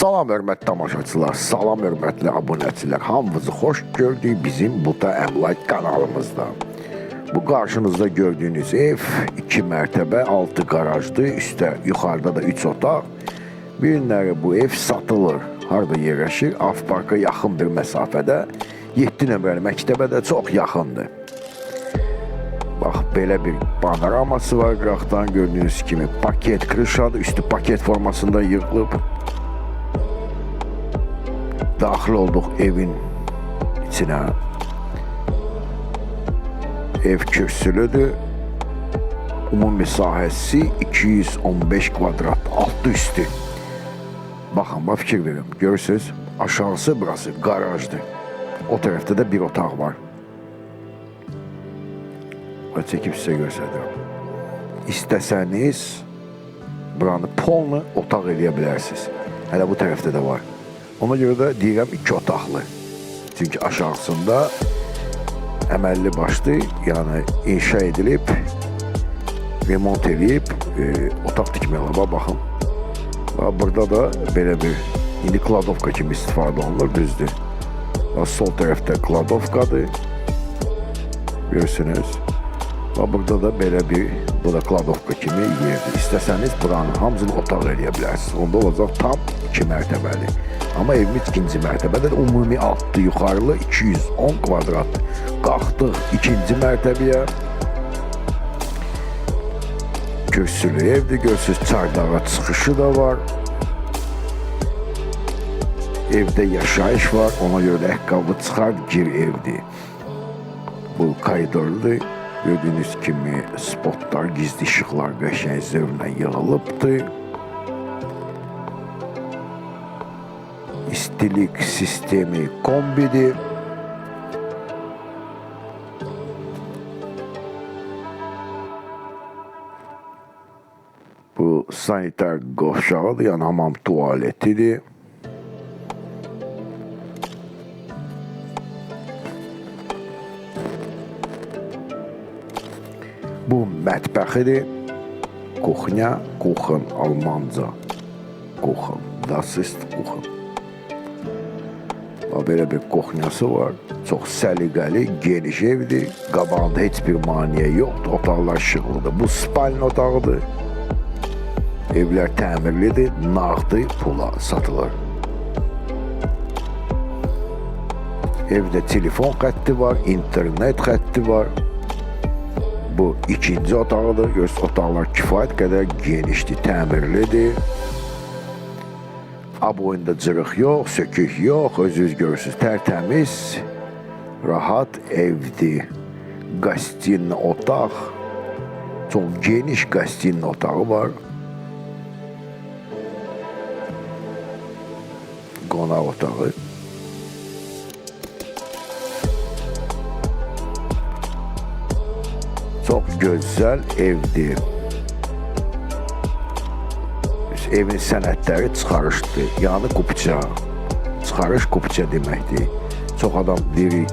Salam hörmətli tamaşaçılar, salam hörmətli abunəçilər. Hamınızı xoş gördük bizim Buta Əmlak kanalımızda. Bu qarşınızda gördüyünüz ev 2 mərtəbə, 6 qarajlı, üstə, yuxarıda da 3 otaq. Bir bu ev satılır. Harda yerləşir? Afparka yaxın bir məsafədə. 7 nömrəli məktəbə də çox yaxındır. Bax belə bir panoraması var qıraqdan gördüyünüz kimi. Paket krışadır, üstü paket formasında yığılıb. Daxil olduq evin içinə. Ev kürsülüdür. Ümumi sahəsi 215 kvadrat, altı üstü. Baxın, bax fikir verin. Görürsünüz, aşağısı burası garajdır. O tərəfdə də bir otaq var. Və çəkib sizə göstərirəm. İstəsəniz buranı polnu otaq eləyə bilərsiniz. Hələ bu tərəfdə də var. Ona görə də deyirəm iki otaqlı. Çünki aşağısında əməlli başlı, yəni inşa edilib, remont edilib, e, otaq tikmək olar. Bax, Baxın. Bax, Burada da belə bir indi kladovka kimi istifadə olunur, düzdür. Sol tərəfdə kladovkadır. Görürsünüz. Burada da belə bir, bu da kladovka kimi yerdir. İstəsəniz buranın hamısını otaq eləyə bilərsiniz. Onda olacaq tam 2 mərtəbəli. Amma evimiz ikinci mərtəbədə ümumi altı yuxarılı 210 kvadrat. Qalxdıq ikinci mərtəbəyə. Kürsülü evdir, görürsünüz çardağa çıxışı da var. Evdə yaşayış var, ona görə də ayaqqabı çıxar, gir evdir. Bu koridordur. Gördüyünüz kimi spotlar, gizli işıqlar qəşəng zövqlə yığılıbdır. İstilik sistemi kombidir. Bu sanitar qovşağıdır, yəni hamam tualetidir. Bu mətbəxidir. Kuchnia, kuchen, almanca. Kuchen, das ist kuchen. Belə bir kuxnyası var. Çox səliqəli, geniş evdir. Qabağında heç bir maniyə yoxdur. Otaqlar işıqlıdır. Bu spalin otağıdır. Evlər təmirlidir, nağdı pula satılır. Evdə telefon xətti var, internet xətti var. Bu ikinci otağıdır. Görürsünüz, otaqlar kifayət qədər genişdir, təmirlidir. A boyunda cırıq yox, sökük yox, özünüz görürsünüz, tərtəmiz, rahat evdir. Qastinli otaq, çox geniş qastinli otağı var. Qonaq otağı. Çox gözəl evdir. Evin sənədləri çıxarışdır. Yəni kupça. Çıxarış kupça deməkdir. Çox adam deyir,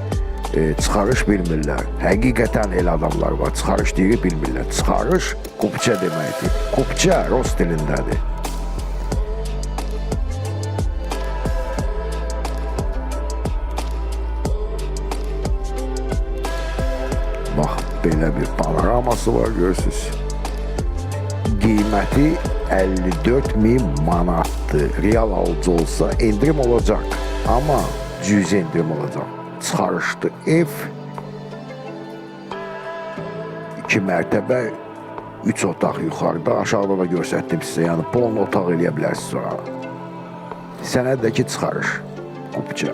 e, çıxarış bilmirlər. Həqiqətən elə adamlar var. Çıxarış deyir bilmirlər. Çıxarış kupça deməkdir. Kupça rus dilindədir. Belə bir panoraması var, görürsünüz. Qiyməti 54 min manatdır. Real alıcı olsa endirim olacaq. Amma cüz endirim olacaq. Çıxarışdı ev. 2 mərtəbə, 3 otaq yuxarıda, aşağıda da göstərdim sizə. Yəni polnu otaq eləyə bilərsiniz ora. Sənəddəki çıxarış. Kupça.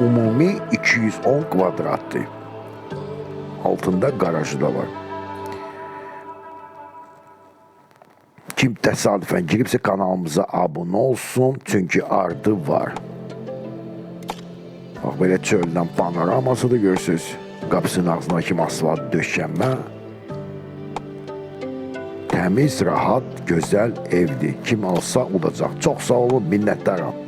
Ümumi 210 kvadratdır. Altında garajı da var. Kim təsadüfən giribsə kanalımıza abunə olsun, çünki ardı var. Bax belə çöldən panoramasıdır görürsüz. Qapısının ağzına kimi asfalt döşənmə. Təmiz, rahat, gözəl evdir. Kim alsa udacaq. Çox sağ olun, minnətdaram.